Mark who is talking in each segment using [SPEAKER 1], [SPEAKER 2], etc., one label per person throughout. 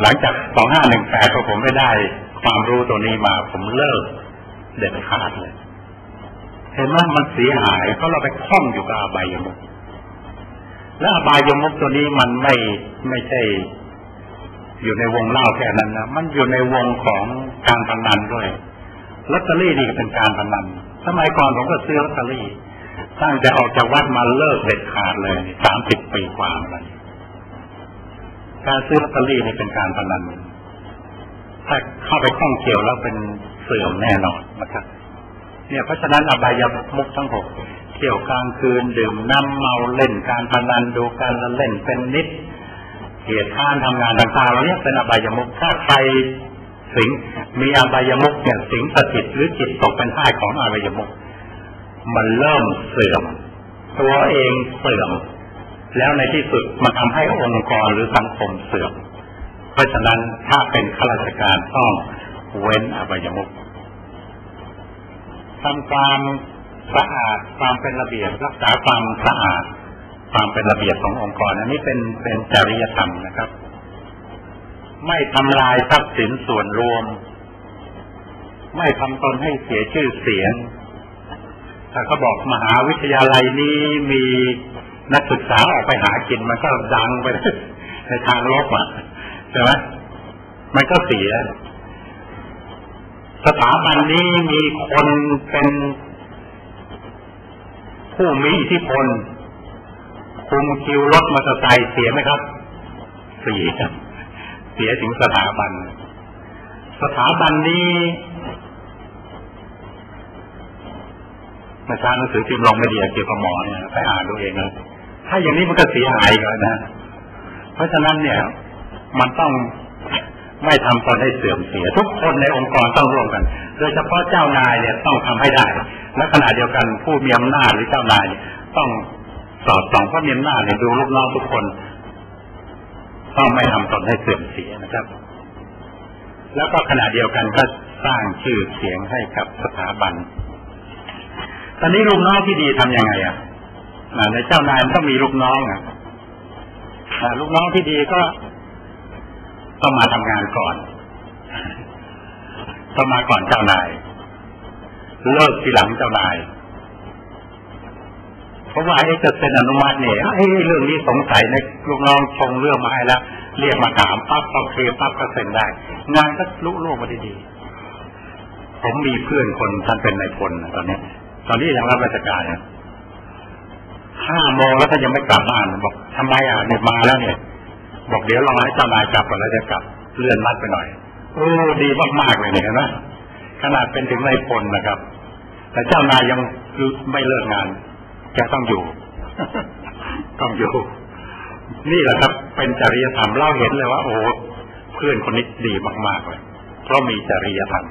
[SPEAKER 1] หลังจากสองห้าหนึ่งแปดพอผมไม่ได้ ความรู้ตัวนี้มา ผมเลิกเด็ดขาดเลย เห็นว่ามันเสียหายเพราะเราไปคล้องอยู่กับอบายมุกและอบายมุกตัวนี้มันไม่ไม่ใช่ อยู่ในวงเล่าแค่นั้นนะมันอยู่ในวงของการพนันด้วยลอตเตอรี่นี่ก็เป็นการพนันสมัยก่อนผมก็ซื้อลอตเตอรี่ตั้งแต่ออกจากวัดมาเลิกเด็ดขาดเลยสามสิบปีกว่าแล้ว การซื้อลอตเตอรี่นี่เป็นการพนันถ้าเข้าไปข้องเกี่ยวแล้วเป็นเสื่อมแน่นอนนะครับ เนี่ยเพราะฉะนั้นอบายมุกทั้งหกเที่ยวกลางคืนดื่มน้ำเมาเล่นการพนันดูการละเล่นเป็นนิดเหตุท่านทำงานต่างๆเหล่านี้เป็นอบายมุกถ้าใครสิงมีอบายมุกเนี่ยสิงสถิตหรือจิตตกเป็นท่าของอบายมุกมันเริ่มเสื่อม ตัวเองเสื่อม แล้วในที่สุดมันทำให้องค์กรหรือสังคมเสื่อม เพราะฉะนั้นถ้าเป็นข้าราชการต้องเว้นอบายมุกทำความสะอาดความเป็นระเบียบรักษาความสะอาดความเป็นระเบียบขององค์กรอันนี้เป็นเป็นจริยธรรมนะครับ ไม่ทำลายทรัพย์สินส่วนรวม ไม่ทำตนให้เสียชื่อเสียงถ้าเขาบอกมหาวิทยาลัยนี้มี นักศึกษาออกไปหากินมันก็ดังไปในทางลบอะใช่ไหมมันก็เสีย สถาบันนี้มีคนเป็นผู้มีอิทธิพลคุมคิวรถมอเตอร์ไซค์เสียไหมครับเสียเสียถึงสถาบัน สถาบันนี้มาช้าหนังสือพิมพ์ลงไม่ดีเกี่ยวกับหมอเนี่ยไปอ่านดูเองนะ ถ้าอย่างนี้มันก็เสียหายกันนะ เพราะฉะนั้นเนี่ย มันต้องไม่ทำตนให้เสื่อมเสีย ทุกคนในองค์กรต้องร่วมกัน โดยเฉพาะเจ้านายเนี่ยต้องทำให้ได้ และขณะเดียวกันผู้มีอำนาจหรือเจ้านายต้องสอดส่องผู้มีอำนาจเนี่ยดูลูกน้องทุกคนต้องไม่ทำตนให้เสื่อมเสียนะครับ แล้วก็ขณะเดียวกันก็สร้างชื่อเสียงให้กับสถาบัน ตอนนี้ลูกน้องที่ดีทํำยังไงอะ ในเจ้านายมันต้องมีลูกน้องอะลูกน้องที่ดีก็ต้องมาทำงานก่อนต้องมาก่อนเจ้านายเลิกทีหลังเจ้านายเพราะว่าไอ้จะเซ็นอนุมัติเนี่ยไอ้เรื่องนี้สงสัยในลูกน้องชงเรื่องมาให้แล้วเรียกมาถามปั๊บโอเคปั๊บก็เซ็นได้ งานก็ลุล่วงมาดีๆผมมีเพื่อนคนท่านเป็นนายพลตอนนี้ ตอนนี้ยังรับราชการนี่ย ห้าโมงแล้วถ้ายังไม่กลับบ้านบอกทำไมอะเนี่ยมาแล้วเนี่ย บอกเดี๋ยวรอให้เจ้านายกลับก่อนแล้วจะกลับเลื่อนนัดไปหน่อยโอ้ดีมากๆเลยเนี่ยนะขนาดเป็นถึงนายพลนะครับ แต่เจ้านายยังคือไม่เลิกงานแกต้องอยู่ ต้องอยู่ นี่แหละครับ เป็นจริยธรรมเล่าเห็นเลยว่า โอ้เพื่อนคนนี้ดีมากๆเลยเพราะมีจริยธรรม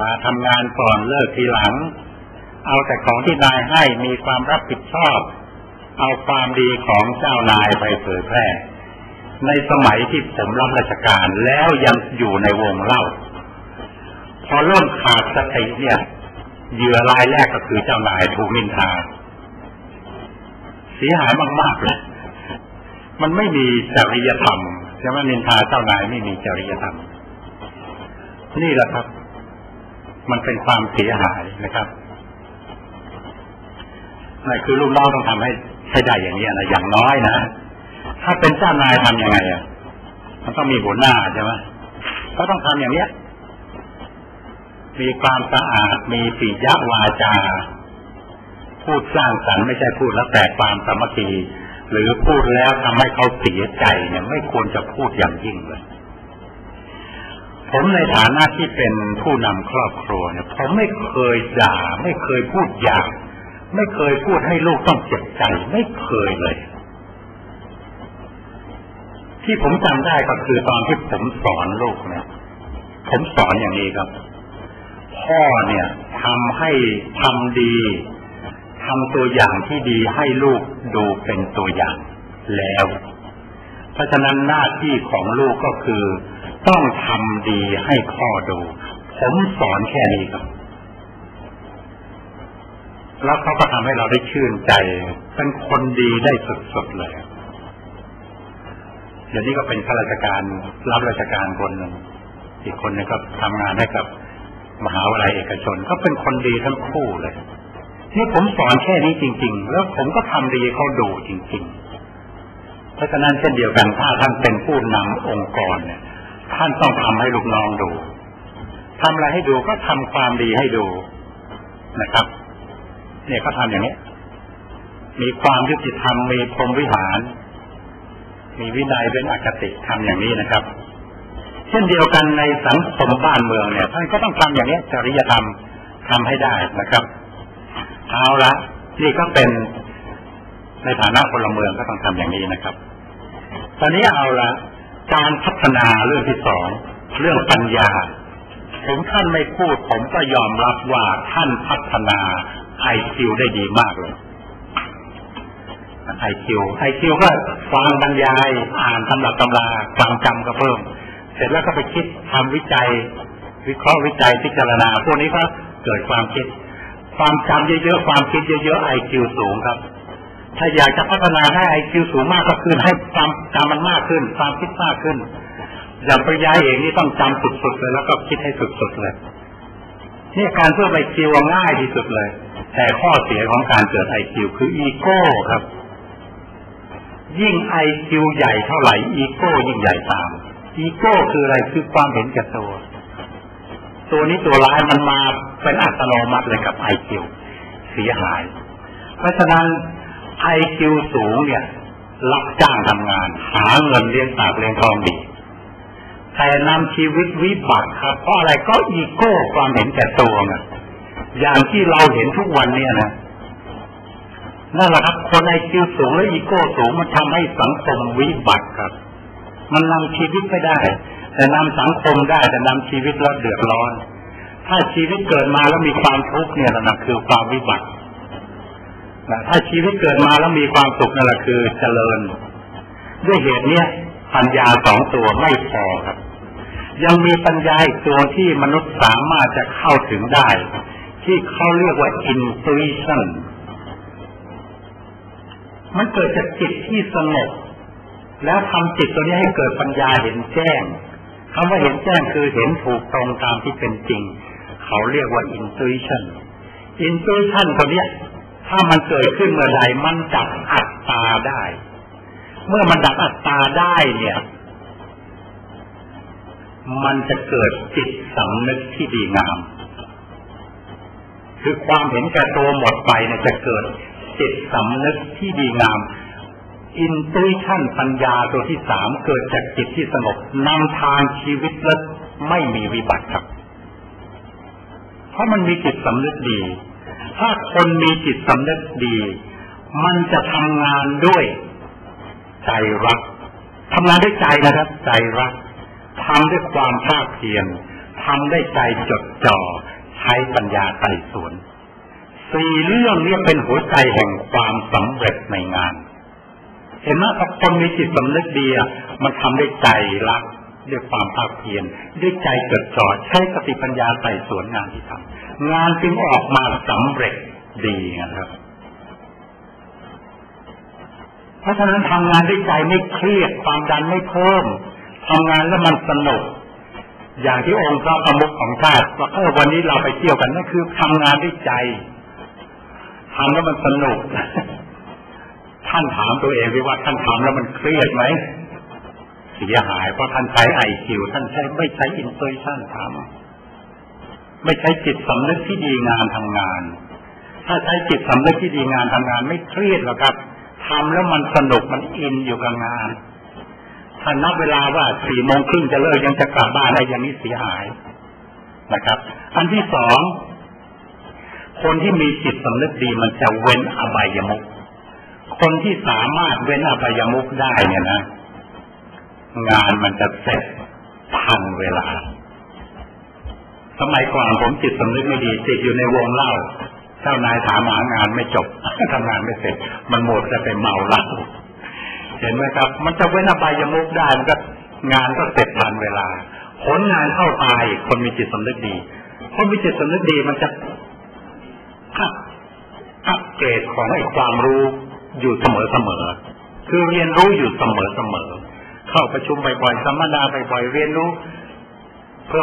[SPEAKER 1] มาทำงานก่อนเลิกทีหลัง เอาแต่ของที่นายให้มีความรับผิดชอบ เอาความดีของเจ้านายไปเผยแพร่ ในสมัยที่ผมรับราชการแล้วยังอยู่ในวงเล่า พอเริ่มขาดสติเนี่ยเหยื่อรายแรกก็คือเจ้านายถูกนินทาเสียหายมากๆเลยมันไม่มีจริยธรรมใช่ไหมนินทาเจ้านายไม่มีจริยธรรม นี่แหละครับ มันเป็นความเสียหายนะครับ นั่นคือลูกน้องต้องทำให้ให้ได้อย่างนี้นะอย่างน้อยนะถ้าเป็นเจ้านายทํำยังไงอะมันต้องมีหัวหน้าใช่ไหมก็ต้องทำอย่างเนี้ย มีความสะอาดมีปิยะวาจา พูดสร้างสรรค์ไม่ใช่พูดแล้วแตกความสามัคคีหรือพูดแล้วทำให้เขาเสียใจเนี่ยไม่ควรจะพูดอย่างยิ่งเลย ผมในฐานะที่เป็นผู้นำครอบครัวเนี่ย ผมไม่เคยด่า ไม่เคยพูดหยาบ ไม่เคยพูดให้ลูกต้องเจ็บใจ ไม่เคยเลย ที่ผมจำได้ก็คือตอนที่ผมสอนลูกเนี่ยผมสอนอย่างนี้ครับ พ่อเนี่ยทำให้ทำดีทำตัวอย่างที่ดีให้ลูกดูเป็นตัวอย่างแล้ว เพราะฉะนั้นหน้าที่ของลูกก็คือ ต้องทำดีให้พ่อดู ผมสอนแค่นี้ครับ แล้วเขาก็ทำให้เราได้ชื่นใจ เป็นคนดีได้สดๆเลยทดี๋ยวนี้ก็เป็นข้าราชการรับราชการคนหนึ่งอีกคนนึงก็ทำงานให้กับมหาวิทยาลัยเอกชน ก็เป็นคนดีทั้งคู่เลยนี่ผมสอนแค่นี้จริง ๆ แล้วผมก็ทำดีเขาดูจริง ๆ เพราะฉะนั้นเช่นเดียวกันถ้าท่านเป็นผู้นำองค์กรเนี่ย ท่านต้องทำให้ลูกน้องดูทำอะไรให้ดูก็ทำความดีให้ดูนะครับ เนี่ยเขาทาอย่างนี้ มีความยุติธรรมมีพรหมวิหาร มีวินัยเป็นอคติทำอย่างนี้นะครับ เช่นเดียวกันในสังคมบ้านเมืองเนี่ยท่านก็ต้องทำอย่างนี้จริยธรรมทำให้ได้นะครับเอาละนี่ก็เป็นในฐานะพลเมืองก็ต้องทำอย่างนี้นะครับ ตอนนี้เอาละการพัฒนาเรื่องที่สองเรื่องปัญญาถึงท่านไม่พูดผมก็ยอมรับว่าท่านพัฒนา ไอคิวได้ดีมากเลยไอคิวไอคิวก็ฟังบรรยายอ่านตำรับตำราฟังจำก็เพิ่ม เสร็จแล้วก็ไปคิดทำวิจัย วิเคราะห์วิจัยพิจารณา พวกนี้ก็เกิดความคิด ความจำเยอะๆความคิดเยอะๆไอคิวสูงครับ ถ้าอยากจะพัฒนาให้ไอคิวสูงมากก็คือให้ความจำมันมากขึ้น ความคิดมากขึ้นอย่างปริยายเองนี่ต้องจำสุดๆเลยแล้วก็คิดให้สุดๆเลยนี่การเพื่อไอคิวง่ายที่สุดเลย แต่ข้อเสียของการเกิดไอคิวคืออีโก้ครับ ยิ่งไอคิวใหญ่เท่าไหร่อีโก้ยิ่งใหญ่ตาม อีโก้คืออะไรคือความเห็นแก่ตัว ตัวนี้ตัวร้ายมันมาเป็นอัตโนมัติเลยกับไอคิวเสียหาย เพราะฉะนั้นไอคิวสูงเนี่ย รับจ้างทำงาน หาเงินเลี้ยงปากเลี้ยงท้องดีแต่นำชีวิตวิบัติครับ เพราะอะไรก็อีโก้ความเห็นแก่ตัวไง อย่างที่เราเห็นทุกวันเนี่ยนะนั่นแหละครับคนไอคิวสูงและอีโก้สูงมันทำให้สังคมวิบัติครับ มันนำชีวิตไม่ได้ แต่นำสังคมได้ แต่นำชีวิตแล้วเดือดร้อน ถ้าชีวิตเกิดมาแล้วมีความทุกข์เนี่ยนะคือความวิบัติถ้าชีวิตเกิดมาแล้วมีความสุขนั่นแหละคือเจริญ ด้วยเหตุเนี้ยปัญญาสองตัวไม่พอครับ ยังมีปัญญาอีกตัวที่มนุษย์สามารถจะเข้าถึงได้ ที่เขาเรียกว่า intuition มันเกิดจากจิตที่สงบแล้วทำจิตตัวนี้ให้เกิดปัญญาเห็นแจ้งคำว่าเห็นแจ้งคือเห็นถูกตรงตามที่เป็นจริง เขาเรียกว่า intuition intuition ตัวนี้ถ้ามันเกิดขึ้นเมื่อใดมันจับอัตตาได้ เมื่อมันดับอัตตาได้เนี่ย มันจะเกิดจิตสำนึกที่ดีงาม คือความเห็นแก่ตัวหมดไปเนี่ยจะเกิดจิตสำนึกที่ดีงามอินตุชันปัญญาตัวที่สามเกิดจากจิตที่สงบนำทางชีวิตและไม่มีวิบัติครับ เพราะมันมีจิตสำนึกดี ถ้าคนมีจิตสำนึกดี มันจะทำงานด้วยใจรักทำงานด้วยใจนะครับ ใจรักทำด้วยความภาคเพียรทำด้วยใจจดจ่อ ใช้ปัญญาไต่สวนสี่เรื่องนี้เป็นหัวใจแห่งความสำเร็จในงาน เห็นไหมถ้าคนมีจิตสำนึกดีมันทำด้วยใจรักด้วยความภาคเพียรด้วยใจจดจ่อใช้สติปัญญาไต่สวนงานที่ทำงานจึงออกมาสำเร็จดีนะครับ เพราะฉะนั้นทำงานด้วยใจไม่เครียดความดันไม่เพิ่มทำงานแล้วมันสนุก อย่างที่องค์พระประมุขของชาติว่าเออวันนี้เราไปเที่ยวกันนั่นคือทำงานด้วยใจทำแล้วมันสนุก ท่านถามตัวเองว่าท่านทำแล้วมันเครียดไหมเสียหายเพราะท่านใช้ไอคิวท่านใช้ไม่ใช้อินโทรชั่นทำไม่ใช้จิตสำนึกที่ดีงานทำงาน ถ้าใช้จิตสำนึกที่ดีงานทำงาน ไม่เครียดหรอกครับทำแล้วมันสนุกมันอินอยู่กับงาน ถ้านับเวลาว่าสี่โมงครึ่งจะเลิกยังจะกลับบ้านอะไรอย่างนี้เสียหายนะครับ อันที่สองคนที่มีจิตสำนึกดีมันจะเว้นอบายมุกคนที่สามารถเว้นอบายมุกได้เนี่ยนะงานมันจะเสร็จทันเวลา สมัยก่อนผมจิตสำนึกไม่ดี ติดอยู่ในวงเล่า เจ้านายถามหางานไม่จบทำงานไม่เสร็จ มันหมดจะไปเมาเหล้า เห็นไหมครับ มันจะเว้นอบายมุกได้มันก็งานก็เสร็จทันเวลา ผลงานเข้าตายคนมีจิตสำนึกดี คนมีจิตสำนึกดีมันจะอัพอัพเกรดของไอ้ความรู้อยู่เสมอเสมอ คือเรียนรู้อยู่เสมอเสมอ เข้าประชุมบ่อยๆสัมมนาบ่อยๆเรียนรู้